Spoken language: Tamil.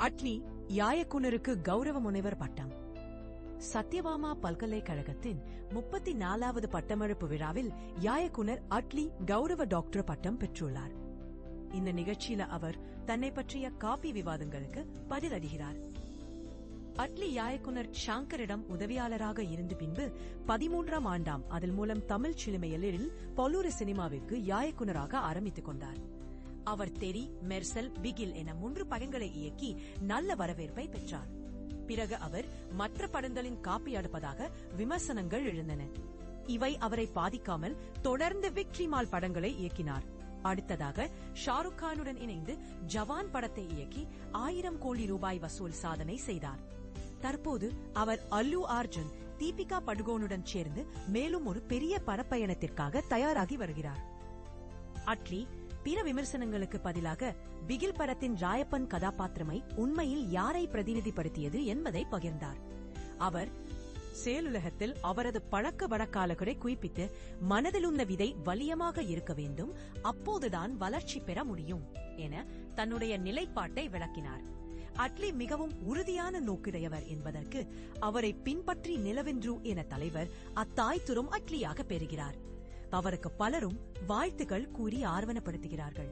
அட்லி யாயக்குனருக்கு கௌரவ முனைவர் பட்டம். சத்யபாமா பல்கலைக்கழகத்தின் முப்பத்தி நாலாவது பட்டமளிப்பு விழாவில் யாயக்குனர் அட்லி கௌரவ டாக்டர் பட்டம் பெற்றுள்ளார். இந்த நிகழ்ச்சியில அவர் தன்னை பற்றிய காப்பி விவாதங்களுக்கு பதிலடுகிறார். அட்லி யாயக்குனர் ஷாங்கரிடம் உதவியாளராக இருந்து பின்பு பதிமூன்றாம் ஆண்டாம் அதன் மூலம் தமிழ் சிலுமையலில் பல்லூர சினிமாவிற்கு யாயக்குனராக ஆரம்பித்துக் கொண்டார். அவர் தெரி மெர்சல் பிகில் என மூன்று படங்களை இயக்கி நல்ல வரவேற்பை பெற்றார். பிறகு அவர் மற்ற படங்களின் காப்பி அடுப்பதாக விமர்சனங்கள் எழுந்தன. இவை அவரை பாதிக்காமல் தொடர்ந்து விக்ட்ரி மால் படங்களை இயக்கினார். அடுத்ததாக ஷாருக் கானுடன் இணைந்து ஜவான் படத்தை இயக்கி ஆயிரம் கோடி ரூபாய் வசூல் சாதனை செய்தார். தற்போது அவர் அல்லு அர்ஜுன் தீபிகா படுகோனுடன் சேர்ந்து மேலும் ஒரு பெரிய படப்பயணத்திற்காக தயாராகி வருகிறார். அட்லி பிற விமர்சனங்களுக்கு பதிலாக பிகில் படத்தின் ராயப்பன் கதாபாத்திரமை உண்மையில் யாரை பிரதிநிதிப்படுத்தியது என்பதை பகிர்ந்தார். அவர் செயலுலகத்தில் அவரது பழக்க வழக்காளர்களை குவிப்பித்து மனதில் உள்ள விதை வலியமாக இருக்க வேண்டும் அப்போதுதான் வளர்ச்சி பெற முடியும் என தன்னுடைய நிலைப்பாட்டை விளக்கினார். அட்லி மிகவும் உறுதியான நோக்குடையவர் என்பதற்கு அவரை பின்பற்றி நிலவென்று என தலைவர் அத்தாய் துரும் அட்லியாக பெறுகிறார். அவருக்கு பலரும் வாழ்த்துகள் கூறி ஆர்வனப்படுத்துகிறார்கள்.